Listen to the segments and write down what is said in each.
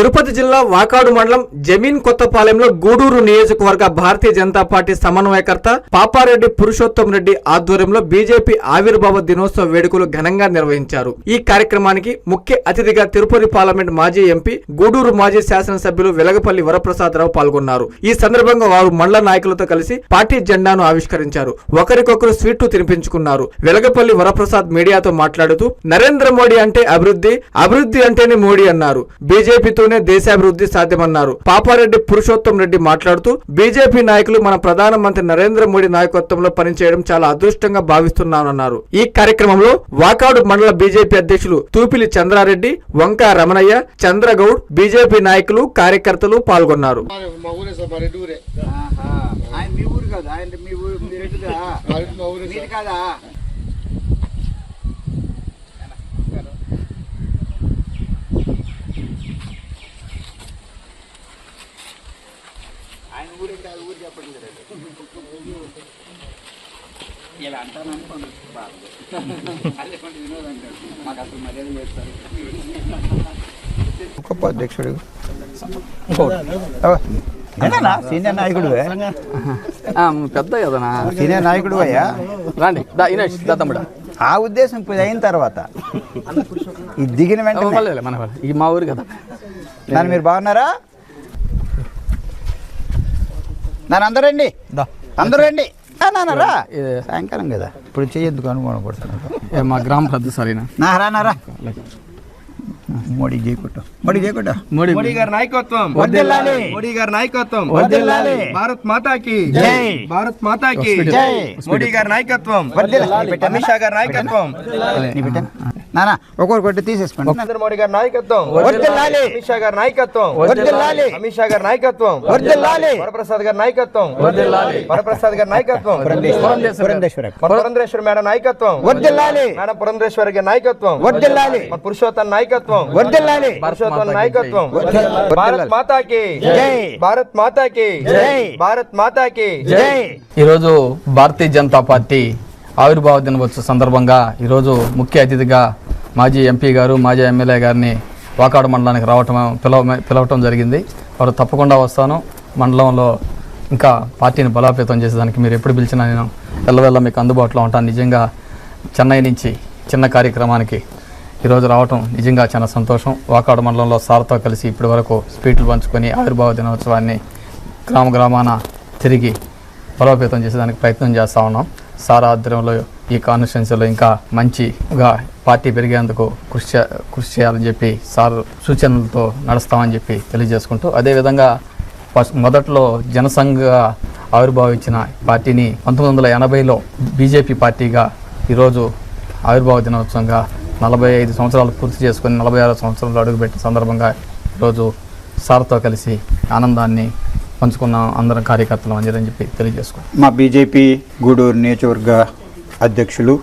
తిరుపతి జిల్లా వాకాడు మండలం జమీన్ కొత్తపాలెంలో గూడూరు నియోజకవర్గ భారతీయ జనతా పార్టీ సమన్వయకర్త పాపారెడ్డి పురుషోత్తం రెడ్డి ఆధ్వర్యంలో బీజేపీ ఆవిర్భావ దినోత్సవ వేడుకలు ఘనంగా నిర్వహించారు. ఈ కార్యక్రమానికి ముఖ్య అతిథిగా తిరుపతి పార్లమెంట్ మాజీ ఎంపీ గూడూరు మాజీ శాసనసభ్యులు వెలగపల్లి వరప్రసాదరావు పాల్గొన్నారు. ఈ సందర్భంగా వారు మండల నాయకులతో కలిసి పార్టీ జెండాను ఆవిష్కరించారు. ఒకరికొకరు స్వీట్లు తినిపించుకున్నారు. వెలగపల్లి వరప్రసాద్ మీడియాతో మాట్లాడుతూ నరేంద్ర మోడీ అంటే అభివృద్ధి అభివృద్ధి అంటేనే మోడీ అన్నారు. బీజేపీతో బీజేపీతోనే దేశాభివృద్ధి సాధ్యమన్నారు. పాపారెడ్డి పురుషోత్తం రెడ్డి మాట్లాడుతూ బీజేపీ నాయకులు మన ప్రధానమంత్రి నరేంద్ర మోడీ నాయకత్వంలో పనిచేయడం చాలా అదృష్టంగా భావిస్తున్నానన్నారు. ఈ కార్యక్రమంలో వాకాడు మండల బీజేపీ అధ్యక్షులు తూపిలి చంద్రారెడ్డి వంక రమణయ్య చంద్రగౌడ్ బీజేపీ నాయకులు కార్యకర్తలు పాల్గొన్నారు. మా ఊరే. ఆయన మీ కదా ఆయన మీ ఊరు మీరు కాదా ఆయన ఊరే కాదు ఊరు చెప్పండి ఇలా అంటాను అనుకోండి బాగుంది. అదే కొంచెం వినోదం అంటాడు మాకు అసలు మర్యాద చేస్తారు. గొప్ప అధ్యక్షుడు ఏనా సీనియర్ నాయకుడు పెద్ద కదనా? సీనియర్ నాయకుడు అయ్యా? రండి. ఇనేష్ ఆ ఉద్దేశం ఇప్పుడు అయిన తర్వాత. ఈ దిగిన వెంటనే. మన. ఈ మా ఊరు కదా. దాన్ని మీరు బాగున్నారా? నన్ను అందరూ రండి. అందరూ రండి. ఆ, నాన్న రా. ఇది సాయంకాలం కదా. ఇప్పుడు పడుతున్నారు ఏ మా గ్రామ పెద్ద సరేనా? నా రా నా రా. మోడీ చేయకొట్టు మోడీ చేయకొట్టు మోడీ మోడీ గారి నాయకత్వం. వర్ధిల్లాలి. మోడీ గారి నాయకత్వం. వర్ధిల్లాలి. భారత్ మాతాకి. జై. భారత్ మాతాకి. జై. మోడీ గారి నాయకత్వం. వర్ధిల్లాలి. అమిత్ షా గారి నాయకత్వం. నీ బిడ్డ నాన్న ఒక్కొక్కటి కొట్టి తీసేసుకోండి. నరేంద్ర మోడీ గారి నాయకత్వం. వర్ధిల్లాలి. అమిత్ షా గారి నాయకత్వం. వర్ధిల్లాలి. అమిత్ షా గారి నాయకత్వం. వర్ధిల్లాలి. వరప్రసాద్ గారి నాయకత్వం. వరప్రసాద్ గారి నాయకత్వం. పురంధేశ్వర. మన పురంధరేశ్వరి మేడం నాయకత్వం. వర్ధిల్లాలి. మేడం పురంధరేశ్వరి గారి నాయకత్వం. వర్ధిల్లాలి. మన పురుషోత్తం నాయకత్వం. వర్ధిల్లాలి. పురుషోత్తం నాయకత్వం. భారత్ మాతాకి జై. భారత్ మాతాకి జై. భారత్ మాతాకి జై. ఈరోజు భారతీయ జనతా పార్టీ ఆవిర్భావ దినోత్సవ సందర్భంగా ఈరోజు ముఖ్య అతిథిగా మాజీ ఎంపీ గారు మాజీ ఎమ్మెల్యే గారిని వాకాడు మండలానికి రావటం పిలవ పిలవటం జరిగింది. వారు తప్పకుండా వస్తాను. మండలంలో ఇంకా పార్టీని బలోపేతం చేసేదానికి మీరు ఎప్పుడు పిలిచినా నేను వెళ్ళవెళ్ళ మీకు అందుబాటులో ఉంటాను. నిజంగా చెన్నై నుంచి చిన్న కార్యక్రమానికి ఈరోజు రావటం నిజంగా చాలా సంతోషం. వాకాడు మండలంలో సార్తో కలిసి ఇప్పటి వరకు స్పీట్లు పంచుకొని ఆవిర్భావ దినోత్సవాన్ని గ్రామ గ్రామాన తిరిగి బలోపేతం చేసేదానికి ప్రయత్నం చేస్తూ ఉన్నాం. సార్ ఆధ్వర్యంలో ఈ కాన్స్టిట్యున్సీలో ఇంకా మంచిగా పార్టీ పెరిగేందుకు కృషి కృషి చేయాలని చెప్పి సార్ సూచనలతో నడుస్తామని చెప్పి తెలియజేసుకుంటూ అదేవిధంగా ఫస్ట్ మొదట్లో జనసంఘగా ఆవిర్భావించిన పార్టీని పంతొమ్మిది వందల ఎనభైలో బీజేపీ పార్టీగా ఈరోజు ఆవిర్భావ దినోత్సవంగా నలభై ఐదు సంవత్సరాలు పూర్తి చేసుకుని నలభై ఆరు సంవత్సరాలు అడుగుపెట్టిన సందర్భంగా ఈరోజు సార్తో కలిసి ఆనందాన్ని పంచుకున్నాం అందరం కార్యకర్తలు అని చెప్పి తెలియజేసుకో మా బీజేపీ గూడూరు నియోజకవర్గ అధ్యక్షులు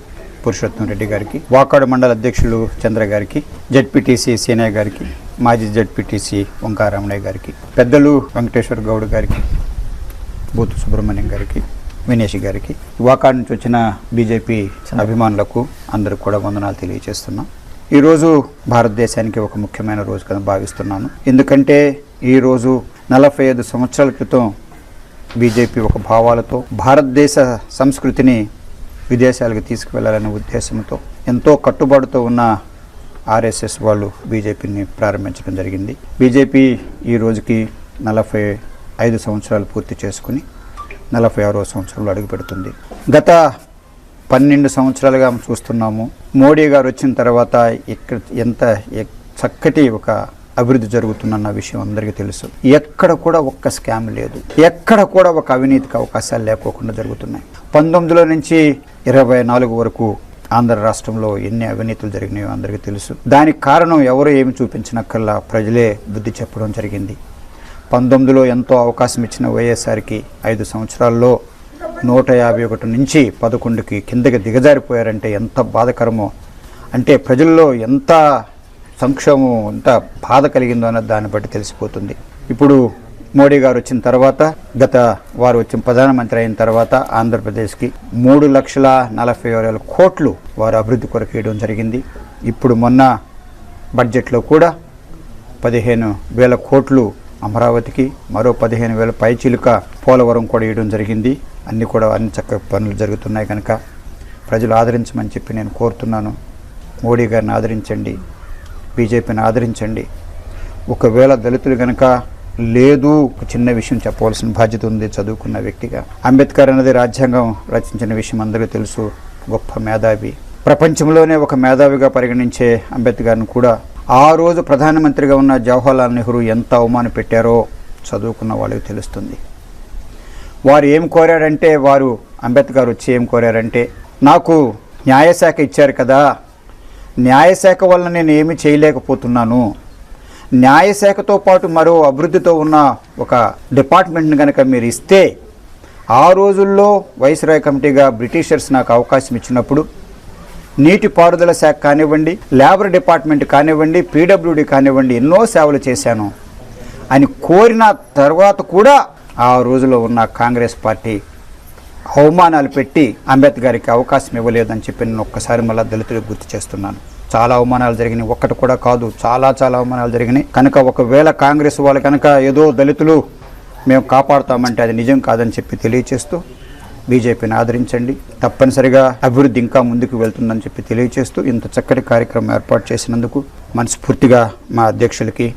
పురుషోత్తం రెడ్డి గారికి వాకాడు మండల అధ్యక్షులు చంద్ర గారికి జడ్పీటీసీ సీనయ్య గారికి మాజీ జడ్పీటీసీ ఓంకారమణయ్య గారికి పెద్దలు వెంకటేశ్వర గౌడ్ గారికి బూతు సుబ్రహ్మణ్యం గారికి వినేష్ గారికి వాకాడు నుంచి వచ్చిన బీజేపీ అభిమానులకు అందరికి కూడా వందనాలు తెలియజేస్తున్నాం. ఈరోజు భారతదేశానికి ఒక ముఖ్యమైన రోజు కదా భావిస్తున్నాను. ఎందుకంటే ఈరోజు నలభై ఐదు సంవత్సరాల క్రితం బీజేపీ ఒక భావాలతో భారతదేశ సంస్కృతిని విదేశాలకు తీసుకువెళ్ళాలనే ఉద్దేశంతో ఎంతో కట్టుబాటుతో ఉన్న ఆర్ఎస్ఎస్ వాళ్ళు బీజేపీని ప్రారంభించడం జరిగింది. బీజేపీ ఈ రోజుకి నలభై ఐదు సంవత్సరాలు పూర్తి చేసుకుని నలభై ఆరో సంవత్సరంలో అడుగుపెడుతుంది గత పన్నెండు సంవత్సరాలుగా చూస్తున్నాము. మోడీ గారు వచ్చిన తర్వాత ఇక్కడ ఎంత చక్కటి ఒక అభివృద్ధి జరుగుతుందన్న విషయం అందరికీ తెలుసు. ఎక్కడ కూడా ఒక్క స్కామ్ లేదు. ఎక్కడ కూడా ఒక అవినీతికి అవకాశాలు లేకోకుండా జరుగుతున్నాయి. పంతొమ్మిదిలో నుంచి ఇరవై నాలుగు వరకు ఆంధ్ర రాష్ట్రంలో ఎన్ని అవినీతులు జరిగినాయో అందరికీ తెలుసు. దానికి కారణం ఎవరు ఏమి చూపించినక్కల్లా ప్రజలే బుద్ధి చెప్పడం జరిగింది. పంతొమ్మిదిలో ఎంతో అవకాశం ఇచ్చిన వైఎస్ఆర్కి ఐదు సంవత్సరాల్లో నూట యాభై ఒకటి నుంచి పదకొండుకి కిందకి దిగజారిపోయారంటే ఎంత బాధకరమో. అంటే ప్రజల్లో ఎంత సంక్షోభం ఎంత బాధ కలిగిందో అన్నది దాన్ని బట్టి తెలిసిపోతుంది. ఇప్పుడు మోడీ గారు వచ్చిన తర్వాత గత వారు వచ్చిన ప్రధానమంత్రి అయిన తర్వాత ఆంధ్రప్రదేశ్కి మూడు లక్షల నలభై ఆరు వేల కోట్లు వారు అభివృద్ధి కొరకు వేయడం జరిగింది. ఇప్పుడు మొన్న బడ్జెట్లో కూడా పదిహేను వేల కోట్లు అమరావతికి మరో పదిహేను వేల పైచిలుక పోలవరం కూడా ఇవ్వడం జరిగింది. అన్ని కూడా అన్ని చక్కగా పనులు జరుగుతున్నాయి కనుక ప్రజలు ఆదరించమని చెప్పి నేను కోరుతున్నాను. మోడీ గారిని ఆదరించండి. బీజేపీని ఆదరించండి. ఒకవేళ దళితులు కనుక లేదు ఒక చిన్న విషయం చెప్పవలసిన బాధ్యత ఉంది చదువుకున్న వ్యక్తిగా. అంబేద్కర్ అనేది రాజ్యాంగం రచించిన విషయం అందరికీ తెలుసు గొప్ప మేధావి. ప్రపంచంలోనే ఒక మేధావిగా పరిగణించే అంబేద్కర్ను కూడా ఆ రోజు ప్రధానమంత్రిగా ఉన్న జవహర్లాల్ నెహ్రూ ఎంత అవమాన పెట్టారో చదువుకున్న వాళ్ళకి తెలుస్తుంది. వారు ఏం కోరారంటే వారు అంబేద్కర్ వచ్చి ఏం కోరారంటే నాకు న్యాయశాఖ ఇచ్చారు కదా న్యాయశాఖ వల్ల నేను ఏమి చేయలేకపోతున్నాను. న్యాయశాఖతో పాటు మరో అభివృద్ధితో ఉన్న ఒక డిపార్ట్మెంట్ని కనుక మీరు ఇస్తే ఆ రోజుల్లో వైస్రాయ్ కమిటీగా బ్రిటిషర్స్ నాకు అవకాశం ఇచ్చినప్పుడు నీటిపారుదల శాఖ కానివ్వండి లేబర్ డిపార్ట్మెంట్ కానివ్వండి పీడబ్ల్యూడి కానివ్వండి ఎన్నో సేవలు చేశాను. అని కోరిన తర్వాత కూడా ఆ రోజులో ఉన్న కాంగ్రెస్ పార్టీ అవమానాలు పెట్టి అంబేద్కర్కి అవకాశం ఇవ్వలేదని చెప్పి నేను ఒక్కసారి మళ్ళీ దళితులకు గుర్తు చేస్తున్నాను. చాలా అవమానాలు జరిగినాయి. ఒక్కటి కూడా కాదు చాలా చాలా అవమానాలు జరిగినాయి. కనుక ఒకవేళ కాంగ్రెస్ వాళ్ళు కనుక ఏదో దళితులు మేము కాపాడుతామంటే అది నిజం కాదని చెప్పి తెలియచేస్తూ బీజేపీని ఆదరించండి. తప్పనిసరిగా అభివృద్ధి ఇంకా ముందుకు వెళ్తుందని చెప్పి తెలియచేస్తూ ఇంత చక్కటి కార్యక్రమం ఏర్పాటు చేసినందుకు మనస్ఫూర్తిగా మా అధ్యక్షులకి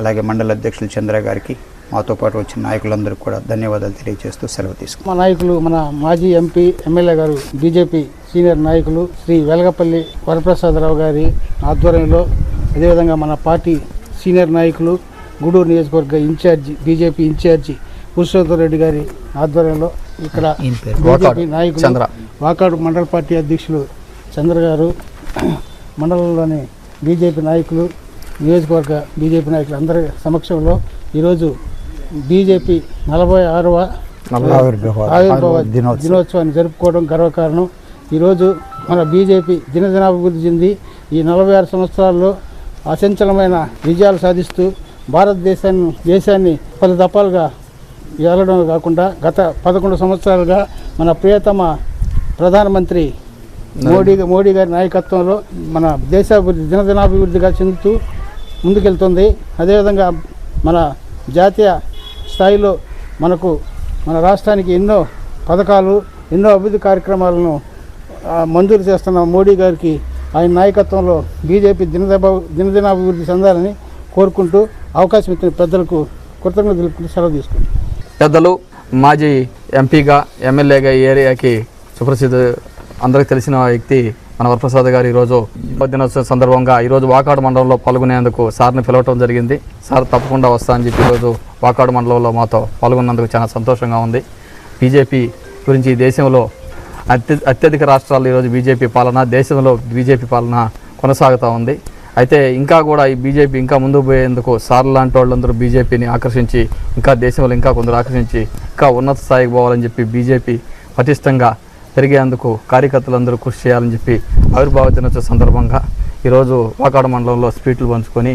అలాగే మండల అధ్యక్షులు చంద్ర గారికి మాతో పాటు వచ్చిన నాయకులందరికీ కూడా ధన్యవాదాలు తెలియజేస్తూ సెలవు తీసుకుంటాం మా నాయకులు మన మాజీ ఎంపీ ఎమ్మెల్యే గారు బీజేపీ సీనియర్ నాయకులు శ్రీ వెలగపల్లి వరప్రసాదరావు గారి ఆధ్వర్యంలో అదేవిధంగా మన పార్టీ సీనియర్ నాయకులు గూడూరు నియోజకవర్గ in-charge BJP in-charge Purushottama Reddy గారి ఆధ్వర్యంలో ఇక్కడ బీజేపీ నాయకులు. వాకాడు మండల పార్టీ అధ్యక్షులు చంద్ర గారు మండలంలోని బీజేపీ నాయకులు నియోజకవర్గ బీజేపీ నాయకులు అందరి సమక్షంలో ఈరోజు బీజేపీ నలభై ఆరవ ఆవిర్భావ ఆవిర్భావ దినోత్సవం. దినోత్సవాన్ని జరుపుకోవడం గర్వకారణం. ఈరోజు మన బీజేపీ దినదినాభివృద్ధి చెంది ఈ నలభై ఆరు సంవత్సరాల్లో అచంచలమైన విజయాలు సాధిస్తూ భారతదేశాన్ని దేశాన్ని పలు దఫాలుగా ఏలడం కాకుండా గత పదకొండు సంవత్సరాలుగా మన ప్రియతమ ప్రధానమంత్రి మోడీ మోడీ గారి నాయకత్వంలో మన దేశాభివృద్ధి దినదినాభివృద్ధిగా చెందుతూ ముందుకెళ్తుంది. అదేవిధంగా మన జాతీయ స్థాయిలో మనకు మన రాష్ట్రానికి ఎన్నో పథకాలు ఎన్నో అభివృద్ధి కార్యక్రమాలను మంజూరు చేస్తున్న మోడీ గారికి ఆయన నాయకత్వంలో బీజేపీ దినదభ దినదినాభివృద్ధి చెందాలని కోరుకుంటూ అవకాశం ఇచ్చిన పెద్దలకు కృతజ్ఞతలు తెలుపుకుంటూ సెలవు తీసుకుంటాం పెద్దలు మాజీ ఎంపీగా ఎమ్మెల్యేగా ఈ ఏరియాకి సుప్రసిద్ధ అందరికీ తెలిసిన వ్యక్తి మన వరప్రసాద్ గారు ఈరోజు దినోత్సవం సందర్భంగా ఈరోజు వాకాడు మండలంలో పాల్గొనేందుకు సార్ని పిలవటం జరిగింది. సార్ తప్పకుండా వస్తా అని చెప్పి ఈరోజు వాకాడు మండలంలో మాతో పాల్గొన్నందుకు చాలా సంతోషంగా ఉంది. బీజేపీ గురించి దేశంలో అత్య అత్యధిక రాష్ట్రాల్లో ఈరోజు బీజేపీ పాలన దేశంలో బీజేపీ పాలన కొనసాగుతూ ఉంది. అయితే ఇంకా కూడా ఈ బీజేపీ ఇంకా ముందుకు పోయేందుకు సార్లు లాంటి వాళ్ళందరూ బీజేపీని ఆకర్షించి ఇంకా దేశంలో ఇంకా కొందరు ఆకర్షించి ఇంకా ఉన్నత స్థాయికి పోవాలని చెప్పి బీజేపీ పటిష్టంగా పెరిగేందుకు కార్యకర్తలందరూ కృషి చేయాలని చెప్పి ఆవిర్భావ దినోత్సవ సందర్భంగా ఈరోజు వాకాడు మండలంలో స్వీట్లు పంచుకొని